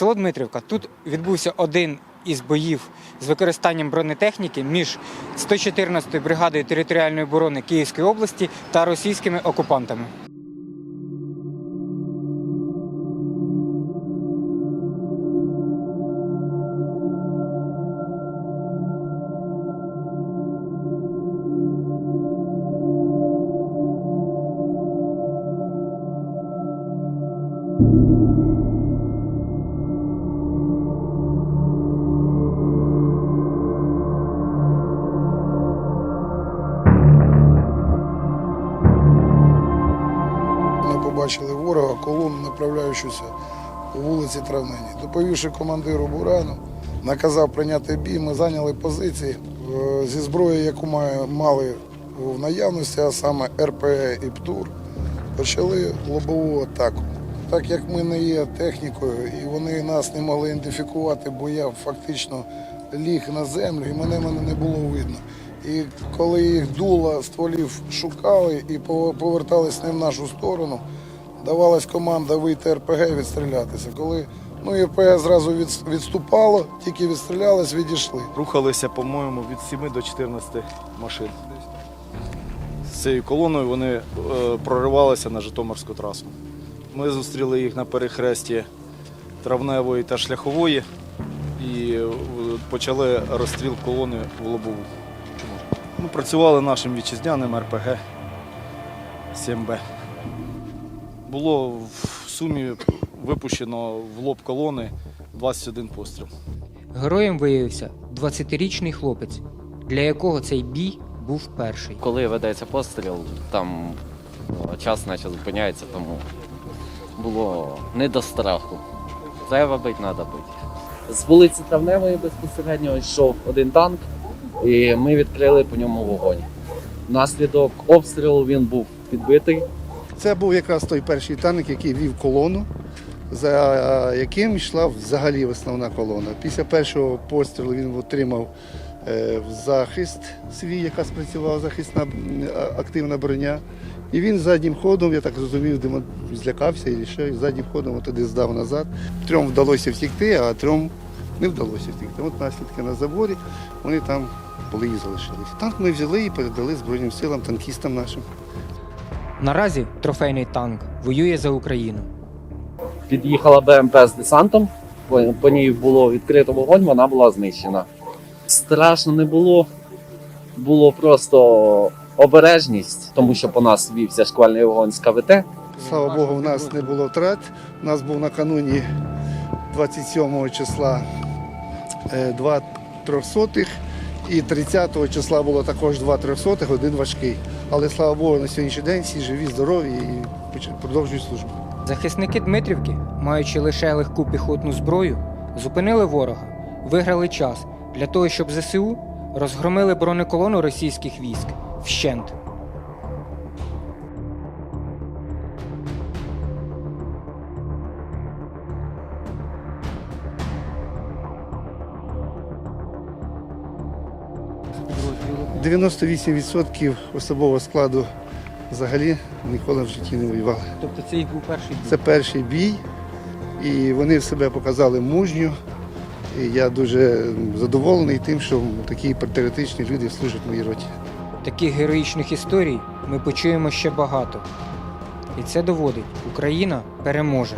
Село Дмитрівка. Тут відбувся один із боїв з використанням бронетехніки між 114-ю бригадою територіальної оборони Київської області та російськими окупантами. Ми побачили ворога, колону, направляючуся по вулиці Травнині. Доповівши командиру Бурану, наказав прийняти бій. Ми зайняли позиції Е, зі зброєю, яку мали в наявності, а саме РПГ і ПТУР, почали лобову атаку. Так як ми не є технікою і вони нас не могли ідентифікувати, бо я фактично ліг на землю і мене, мене не було видно. І коли їх дуло стволів шукали і пов- повертались не в нашу сторону, давалась команда вийти РПГ і відстрілятися. Коли ну, РПГ зразу від- відступало, тільки відстрілялись, відійшли. Рухалися, по-моєму, від 7 до 14 машин. З цією колоною вони е, проривалися на Житомирську трасу. Ми зустріли їх на перехресті травневої та шляхової і е, почали розстріл колони в лобову. Ми працювали нашим вітчизняним РПГ 7Б. Було в сумі випущено в лоб колони 21 постріл. Героєм виявився 20-річний хлопець, для якого цей бій був перший. Коли ведеться постріл, там час наче зупиняється, тому було не до страху. Треба бити, треба бити. З вулиці Травневої безпосередньо йшов один танк, і ми відкрили по ньому вогонь. Внаслідок обстрілу він був підбитий. Це був якраз той перший танк, який вів колону, за яким йшла взагалі основна колона. Після першого пострілу він отримав е, захист свій, яка спрацювала захисна активна броня. І він заднім ходом, я так зрозумів, злякався і ще заднім ходом туди здав назад. Трьом вдалося втікти, а трьом не вдалося втікти. От наслідки на заборі, вони там були і залишились. Танк ми взяли і передали Збройним силам, танкістам нашим. Наразі трофейний танк воює за Україну. Під'їхала БМП з десантом, по, по ній було відкрито вогонь, вона була знищена. Страшно не було, було просто обережність, тому що по нас вівся шквальний вогонь з КВТ. Слава Богу, в нас не було втрат. У нас був накануні 27 числа е, два трьохсотих, і 30 числа було також два трьохсотих, один важкий. Але слава Богу, на сьогоднішній день всі живі, здорові і продовжують службу. Захисники Дмитрівки, маючи лише легку піхотну зброю, зупинили ворога, виграли час для того, щоб ЗСУ розгромили бронеколону російських військ вщент. – 98% особового складу взагалі ніколи в житті не воювали. Тобто це їх був перший Це перший бій, і вони себе показали мужню. І я дуже задоволений тим, що такі патріотичні люди служать в моїй роті. Таких героїчних історій ми почуємо ще багато. І це доводить, Україна переможе.